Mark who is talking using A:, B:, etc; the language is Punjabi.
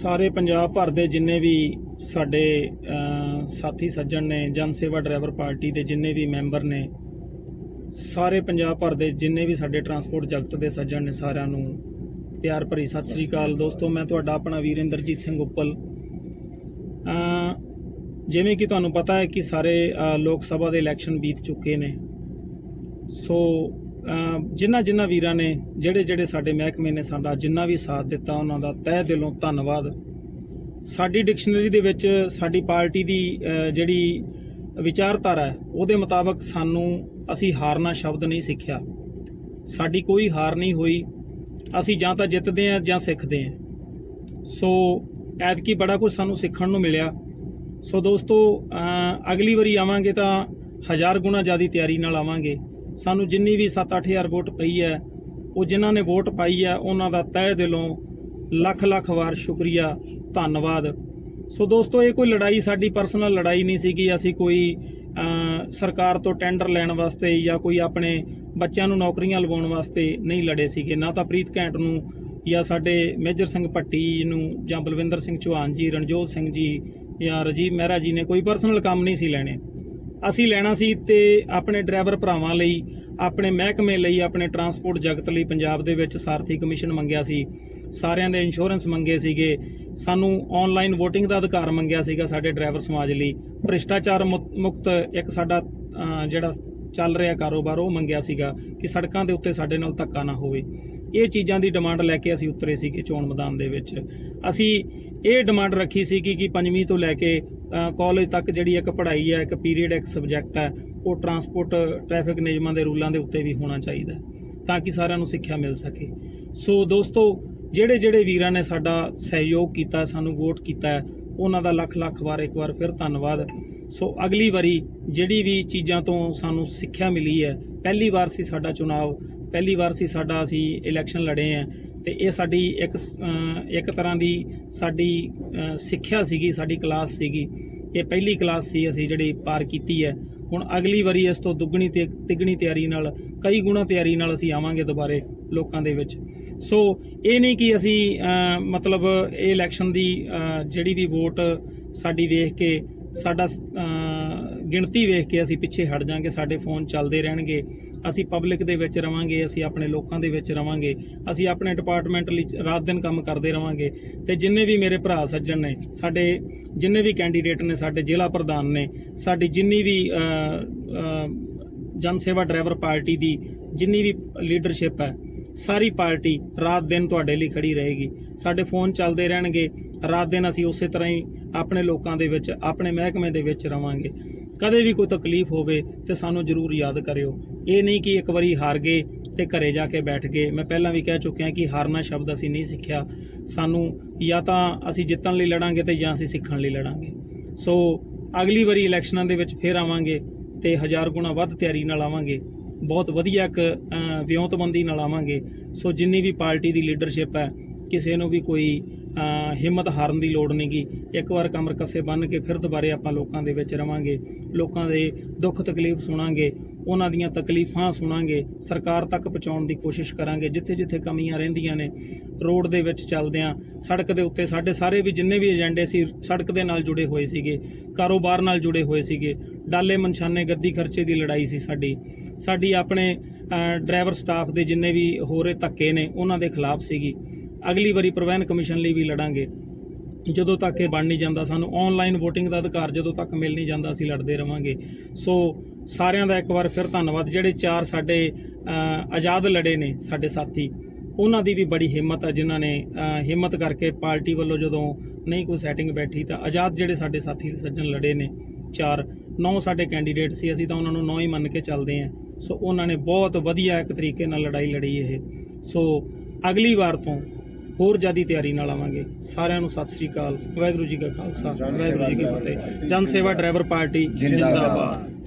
A: ਸਾਰੇ ਪੰਜਾਬ ਭਰ ਦੇ ਜਿੰਨੇ ਵੀ ਸਾਡੇ ਸਾਥੀ ਸੱਜਣ ਨੇ, ਜਨ ਸੇਵਾ ਡਰਾਈਵਰ ਪਾਰਟੀ ਦੇ ਜਿੰਨੇ ਵੀ ਮੈਂਬਰ ਨੇ, ਸਾਰੇ ਪੰਜਾਬ ਭਰ ਦੇ ਜਿੰਨੇ ਵੀ ਸਾਡੇ ਟਰਾਂਸਪੋਰਟ ਜਗਤ ਦੇ ਸੱਜਣ ਨੇ ਸਾਰਿਆਂ ਨੂੰ ਪਿਆਰ ਭਰੀ ਸਤਿ ਸ੍ਰੀ ਅਕਾਲ। ਦੋਸਤੋ, ਮੈਂ ਤੁਹਾਡਾ ਆਪਣਾ ਵੀਰਿੰਦਰਜੀਤ ਸਿੰਘ ਉੱਪਲ। ਜਿਵੇਂ ਕਿ ਤੁਹਾਨੂੰ ਪਤਾ ਹੈ ਕਿ ਸਾਰੇ ਲੋਕ ਸਭਾ ਦੇ ਇਲੈਕਸ਼ਨ ਬੀਤ ਚੁੱਕੇ ਨੇ। ਸੋ ਜਿਨ੍ਹਾਂ ਜਿਨ੍ਹਾਂ ਵੀਰਾਂ ਨੇ, ਜਿਹੜੇ ਜਿਹੜੇ ਸਾਡੇ ਮਹਿਕਮੇ ਨੇ ਸਾਡਾ ਜਿੰਨਾ ਵੀ ਸਾਥ ਦਿੱਤਾ, ਉਹਨਾਂ ਦਾ ਤਹਿ ਦਿਲੋਂ ਧੰਨਵਾਦ। ਸਾਡੀ ਡਿਕਸ਼ਨਰੀ ਦੇ ਵਿੱਚ ਸਾਡੀ ਪਾਰਟੀ ਦੀ ਜਿਹੜੀ ਵਿਚਾਰਧਾਰਾ ਹੈ, ਉਹਦੇ ਮੁਤਾਬਕ ਸਾਨੂੰ ਅਸੀਂ ਹਾਰਨਾ ਸ਼ਬਦ ਨਹੀਂ ਸਿੱਖਿਆ। ਸਾਡੀ ਕੋਈ ਹਾਰ ਨਹੀਂ ਹੋਈ। ਅਸੀਂ ਜਾਂ ਤਾਂ ਜਿੱਤਦੇ ਹਾਂ ਜਾਂ ਸਿੱਖਦੇ ਹਾਂ। ਸੋ, ਐਤਕੀ ਬੜਾ ਕੁਝ ਸਾਨੂੰ ਸਿੱਖਣ ਨੂੰ ਮਿਲਿਆ। ਸੋ ਦੋਸਤੋ ਅਗਲੀ ਵਾਰੀ ਆਵਾਂਗੇ ਤਾਂ ਹਜ਼ਾਰ ਗੁਣਾ ਜ਼ਿਆਦਾ ਤਿਆਰੀ ਨਾਲ ਆਵਾਂਗੇ। ਸਾਨੂੰ ਜਿੰਨੀ ਵੀ 7-8000 ਵੋਟ ਪਈ ਹੈ, ਉਹ ਜਿਨ੍ਹਾਂ ਨੇ ਵੋਟ ਪਾਈ ਹੈ, ਉਹਨਾਂ ਦਾ ਤਹਿ ਦਿਲੋਂ ਲੱਖ ਲੱਖ ਵਾਰ ਸ਼ੁਕਰੀਆ, ਧੰਨਵਾਦ। ਸੋ ਦੋਸਤੋ, ਇਹ ਕੋਈ ਲੜਾਈ, ਸਾਡੀ ਪਰਸਨਲ ਲੜਾਈ ਨਹੀਂ ਸੀਗੀ। ਅਸੀਂ ਕੋਈ ਸਰਕਾਰ ਤੋਂ ਟੈਂਡਰ ਲੈਣ ਵਾਸਤੇ ਜਾਂ ਕੋਈ ਆਪਣੇ ਬੱਚਿਆਂ ਨੂੰ ਨੌਕਰੀਆਂ ਲਵਾਉਣ ਵਾਸਤੇ ਨਹੀਂ ਲੜੇ ਸੀਗੇ। ਨਾ ਤਾਂ ਪ੍ਰੀਤ ਘੈਂਟ ਨੂੰ ਜਾਂ ਸਾਡੇ ਮੇਜਰ ਸਿੰਘ ਭੱਟੀ ਨੂੰ ਜਾਂ ਬਲਵਿੰਦਰ ਸਿੰਘ ਚੌਹਾਨ ਜੀ, ਰਣਜੋਤ ਸਿੰਘ ਜੀ ਜਾਂ ਰਜੀਵ ਮਹਿਰਾ ਜੀ ਨੇ ਕੋਈ ਪਰਸਨਲ ਕੰਮ ਨਹੀਂ ਸੀ ਲੈਣੇ। ਅਸੀਂ ਲੈਣਾ ਸੀ ਤੇ ਆਪਣੇ ਡਰਾਈਵਰ ਭਰਾਵਾਂ ਲਈ, ਆਪਣੇ ਮਹਿਕਮੇ ਲਈ, ਆਪਣੇ ਟਰਾਂਸਪੋਰਟ ਜਗਤ ਲਈ ਪੰਜਾਬ ਦੇ ਵਿੱਚ ਸਾਰਥੀ ਕਮਿਸ਼ਨ ਮੰਗਿਆ ਸੀ। ਸਾਰਿਆਂ ਦੇ ਇੰਸ਼ੋਰੈਂਸ ਮੰਗੇ ਸੀਗੇ। ਸਾਨੂੰ ਆਨਲਾਈਨ VOTING ਦਾ ਅਧਿਕਾਰ ਮੰਗਿਆ ਸੀਗਾ ਸਾਡੇ ਡਰਾਈਵਰ ਸਮਾਜ ਲਈ। ਭ੍ਰਿਸ਼ਟਾਚਾਰ ਮੁਕ- ਮੁਕਤ ਇੱਕ ਸਾਡਾ ਜਿਹੜਾ ਚੱਲ ਰਿਹਾ ਕਾਰੋਬਾਰ, ਉਹ ਮੰਗਿਆ ਸੀਗਾ ਕਿ ਸੜਕਾਂ ਦੇ ਉੱਤੇ ਸਾਡੇ ਨਾਲ ਧੱਕਾ ਨਾ ਹੋਵੇ। ਇਹ ਚੀਜ਼ਾਂ ਦੀ ਡਿਮਾਂਡ ਲੈ ਕੇ ਅਸੀਂ ਉਤਰੇ ਸੀਗੇ ਚੋਣ ਮੈਦਾਨ ਦੇ ਵਿੱਚ। ਅਸੀਂ ਇਹ ਡਿਮਾਂਡ ਰੱਖੀ ਸੀ ਕਿ ਪੰਜਵੀਂ ਤੋਂ ਲੈ ਕੇ ਕਾਲਜ ਤੱਕ ਜਿਹੜੀ ਇੱਕ ਪੜ੍ਹਾਈ ਹੈ, ਇੱਕ ਪੀਰੀਅਡ ਇੱਕ ਸਬਜੈਕਟ ਹੈ, ਉਹ ਟਰਾਂਸਪੋਰਟ ਟ੍ਰੈਫਿਕ ਨਿਯਮਾਂ ਦੇ ਰੂਲਾਂ ਦੇ ਉੱਤੇ ਵੀ ਹੋਣਾ ਚਾਹੀਦਾ ਤਾਂ ਕਿ ਸਾਰਿਆਂ ਨੂੰ ਸਿੱਖਿਆ ਮਿਲ ਸਕੇ। ਸੋ ਦੋਸਤੋ, ਜਿਹੜੇ ਜਿਹੜੇ ਵੀਰਾਂ ਨੇ ਸਾਡਾ ਸਹਿਯੋਗ ਕੀਤਾ, ਸਾਨੂੰ ਵੋਟ ਕੀਤਾ ਉਹਨਾਂ ਦਾ ਲੱਖ ਲੱਖ ਵਾਰ ਇੱਕ ਵਾਰ ਫਿਰ ਧੰਨਵਾਦ। ਸੋ ਅਗਲੀ ਵਾਰੀ ਜਿਹੜੀ ਵੀ ਚੀਜ਼ਾਂ ਤੋਂ ਸਾਨੂੰ ਸਿੱਖਿਆ ਮਿਲੀ ਹੈ, ਪਹਿਲੀ ਵਾਰ ਸੀ ਸਾਡਾ ਚੁਣਾਵ, ਪਹਿਲੀ ਵਾਰ ਸੀ ਸਾਡਾ ਅਸੀਂ ਇਲੈਕਸ਼ਨ ਲੜੇ ਆ ਤੇ ਇਹ ਸਾਡੀ ਇੱਕ ਇੱਕ ਤਰ੍ਹਾਂ ਦੀ ਸਾਡੀ ਸਿੱਖਿਆ ਸੀਗੀ, ਸਾਡੀ ਕਲਾਸ ਸੀਗੀ। ਇਹ ਪਹਿਲੀ ਕਲਾਸ ਸੀ ਅਸੀਂ ਜਿਹੜੀ ਪਾਰ ਕੀਤੀ ਹੈ। ਹੁਣ ਅਗਲੀ ਵਾਰੀ ਇਸ ਤੋਂ ਦੁੱਗਣੀ ਤੇ ਤਿੱਗਣੀ ਤਿਆਰੀ ਨਾਲ, ਕਈ ਗੁਣਾ ਤਿਆਰੀ ਨਾਲ ਅਸੀਂ ਆਵਾਂਗੇ ਦੁਬਾਰੇ ਲੋਕਾਂ ਦੇ ਵਿੱਚ। ਸੋ ਇਹ ਨਹੀਂ ਕਿ ਅਸੀਂ ਮਤਲਬ ਇਹ ਇਲੈਕਸ਼ਨ ਦੀ ਜਿਹੜੀ ਵੀ ਵੋਟ ਸਾਡੀ ਵੇਖ ਕੇ ਸਾਡਾ ਗਿਣਤੀ ਵੇਖ ਕੇ ਅਸੀਂ ਪਿੱਛੇ ਹਟ ਜਾਾਂਗੇ ਸਾਡੇ ਫੋਨ ਚੱਲਦੇ ਰਹਿਣਗੇ ਅਸੀਂ ਪਬਲਿਕ ਦੇ ਵਿੱਚ ਰਵਾਂਗੇ ਅਸੀਂ ਆਪਣੇ ਲੋਕਾਂ ਦੇ ਵਿੱਚ ਰਵਾਂਗੇ ਅਸੀਂ ਆਪਣੇ ਡਿਪਾਰਟਮੈਂਟ ਲਈ ਰਾਤ ਦਿਨ ਕੰਮ ਕਰਦੇ ਰਵਾਂਗੇ ਤੇ ਜਿੰਨੇ ਵੀ ਮੇਰੇ ਭਰਾ ਸੱਜਣ ਨੇ ਸਾਡੇ ਜਿੰਨੇ ਵੀ ਕੈਂਡੀਡੇਟ ਨੇ ਸਾਡੇ ਜ਼ਿਲ੍ਹਾ ਪ੍ਰਧਾਨ ਨੇ ਸਾਡੀ ਜਿੰਨੀ ਵੀ ਅਹ, ਜਨ ਸੇਵਾ ਡਰਾਈਵਰ ਪਾਰਟੀ ਦੀ ਜਿੰਨੀ ਵੀ ਲੀਡਰਸ਼ਿਪ ਹੈ ਸਾਰੀ ਪਾਰਟੀ ਰਾਤ ਦਿਨ ਤੁਹਾਡੇ ਲਈ ਖੜੀ ਰਹੇਗੀ। ਸਾਡੇ ਫੋਨ ਚੱਲਦੇ ਰਹਿਣਗੇ ਰਾਤ ਦਿਨ ਅਸੀਂ ਉਸੇ ਤਰ੍ਹਾਂ ਹੀ ਆਪਣੇ ਲੋਕਾਂ ਦੇ ਵਿੱਚ ਆਪਣੇ ਮਹਿਕਮੇ ਦੇ ਵਿੱਚ ਰਵਾਂਗੇ। ਕਦੇ ਵੀ ਕੋਈ ਤਕਲੀਫ ਹੋਵੇ ਤੇ ਸਾਨੂੰ ਜਰੂਰ ਯਾਦ ਕਰਿਓ। ਇਹ ਨਹੀਂ ਕਿ ਇੱਕ ਵਾਰੀ ਹਾਰ ਗਏ ਤੇ ਘਰੇ ਜਾ ਕੇ ਬੈਠ ਗਏ। ਮੈਂ ਪਹਿਲਾਂ ਵੀ ਕਹਿ ਚੁੱਕਿਆ ਕਿ ਹਾਰਨਾ ਸ਼ਬਦ ਅਸੀਂ ਨਹੀਂ ਸਿੱਖਿਆ। ਸਾਨੂੰ ਜਾਂ ਤਾਂ ਅਸੀਂ ਜਿੱਤਣ ਲਈ ਲੜਾਂਗੇ ਤੇ ਜਾਂ ਅਸੀਂ ਸਿੱਖਣ ਲਈ ਲੜਾਂਗੇ। ਸੋ ਅਗਲੀ ਵਾਰੀ ਇਲੈਕਸ਼ਨਾਂ ਦੇ ਵਿੱਚ ਫੇਰ ਆਵਾਂਗੇ ਤੇ ਹਜ਼ਾਰ ਗੁਣਾ ਵੱਧ ਤਿਆਰੀ ਨਾਲ ਆਵਾਂਗੇ। ਬਹੁਤ ਵਧੀਆ ਇੱਕ ਅਹ, ਵਿਉਂਤਬੰਦੀ ਨਾਲ ਆਵਾਂਗੇ। ਸੋ ਜਿੰਨੀ ਵੀ ਪਾਰਟੀ ਦੀ ਲੀਡਰਸ਼ਿਪ ਹੈ ਕਿਸੇ ਨੂੰ ਵੀ ਕੋਈ ਹਿੰਮਤ ਹਾਰਨ ਦੀ ਲੋੜ ਨਹੀਂਗੀ ਇੱਕ ਵਾਰ ਕਮਰ ਕੱਸੇ ਬੰਨ ਕੇ ਫਿਰ ਦੁਬਾਰੇ ਆਪਾਂ ਲੋਕਾਂ ਦੇ ਵਿੱਚ ਰਵਾਂਗੇ, ਲੋਕਾਂ ਦੇ ਦੁੱਖ ਤਕਲੀਫ ਸੁਣਾਂਗੇ, ਉਹਨਾਂ ਦੀਆਂ ਤਕਲੀਫਾਂ ਸੁਣਾਂਗੇ, ਸਰਕਾਰ ਤੱਕ ਪਹੁੰਚਾਉਣ ਦੀ ਕੋਸ਼ਿਸ਼ ਕਰਾਂਗੇ ਜਿੱਥੇ ਜਿੱਥੇ ਕਮੀਆਂ ਰਹਿੰਦੀਆਂ ਨੇ, ਰੋਡ ਦੇ ਵਿੱਚ ਚੱਲਦਿਆਂ, ਸੜਕ ਦੇ ਉੱਤੇ ਸਾਡੇ ਸਾਰੇ ਵੀ ਜਿੰਨੇ ਵੀ ਏਜੰਡੇ ਸੀ, ਸੜਕ ਦੇ ਨਾਲ ਜੁੜੇ ਹੋਏ ਸੀਗੇ, ਕਾਰੋਬਾਰ ਨਾਲ ਜੁੜੇ ਹੋਏ ਸੀਗੇ, ਡਾਲੇ ਮਨਸ਼ਾਨੇ ਗੱਦੀ ਖਰਚੇ ਦੀ ਲੜਾਈ ਸੀ ਸਾਡੀ। ਸਾਡੀ ਆਪਣੇ ਡਰਾਈਵਰ ਸਟਾਫ ਦੇ ਜਿੰਨੇ ਵੀ ਹੋਰੇ ਧੱਕੇ ਨੇ, ਉਹਨਾਂ ਦੇ ਖਿਲਾਫ ਸੀਗੀ। ਅਗਲੀ ਵਾਰੀ ਪ੍ਰਬੰਧਨ ਕਮਿਸ਼ਨ ਲਈ ਵੀ ਲੜਾਂਗੇ। ਜਦੋਂ ਤੱਕ ਇਹ ਬਣ ਨਹੀਂ ਜਾਂਦਾ ਸਾਨੂੰ ਆਨਲਾਈਨ VOTING ਦਾ ਅਧਿਕਾਰ ਜਦੋਂ ਤੱਕ ਮਿਲ ਨਹੀਂ ਜਾਂਦਾ ਅਸੀਂ ਲੜਦੇ ਰਵਾਂਗੇ। ਸੋ ਸਾਰਿਆਂ ਦਾ ਇੱਕ ਵਾਰ ਫਿਰ ਧੰਨਵਾਦ। ਜਿਹੜੇ ਚਾਰ ਸਾਡੇ ਆਜ਼ਾਦ ਲੜੇ ਨੇ ਸਾਡੇ ਸਾਥੀ, ਉਹਨਾਂ ਦੀ ਵੀ ਬੜੀ ਹਿੰਮਤ ਆ ਜਿਨ੍ਹਾਂ ਨੇ ਹਿੰਮਤ ਕਰਕੇ ਪਾਰਟੀ ਵੱਲੋਂ ਜਦੋਂ ਨਹੀਂ ਕੋਈ ਸੈਟਿੰਗ ਬੈਠੀ ਤਾਂ ਆਜ਼ਾਦ ਜਿਹੜੇ ਸਾਡੇ ਸਾਥੀ ਸੱਜਣ ਲੜੇ ਨੇ, ਚਾਰ, ਨੌ ਸਾਡੇ ਕੈਂਡੀਡੇਟ ਸੀ ਅਸੀਂ ਤਾਂ ਉਹਨਾਂ ਨੂੰ ਨੌ ਹੀ ਮੰਨ ਕੇ ਚੱਲਦੇ ਆਂ ਸੋ ਉਹਨਾਂ ਨੇ ਬਹੁਤ ਵਧੀਆ ਇੱਕ ਤਰੀਕੇ ਨਾਲ ਲੜਾਈ ਲੜੀ ਇਹ। ਸੋ ਅਗਲੀ ਵਾਰ ਤੋਂ ਹੋਰ ਜ਼ਿਆਦੀ ਤਿਆਰੀ ਨਾਲ ਆਵਾਂਗੇ। ਸਾਰਿਆਂ ਨੂੰ ਸਤਿ ਸ੍ਰੀ ਅਕਾਲ। ਵਾਹਿਗੁਰੂ ਜੀ ਕਾ ਖਾਲਸਾ, ਵਾਹਿਗੁਰੂ ਜੀ ਕੀ ਫਤਿਹ। ਜਨ ਸੇਵਾ ਡਰਾਈਵਰ ਪਾਰਟੀ, ਜਿੰਦਾਬਾਦ।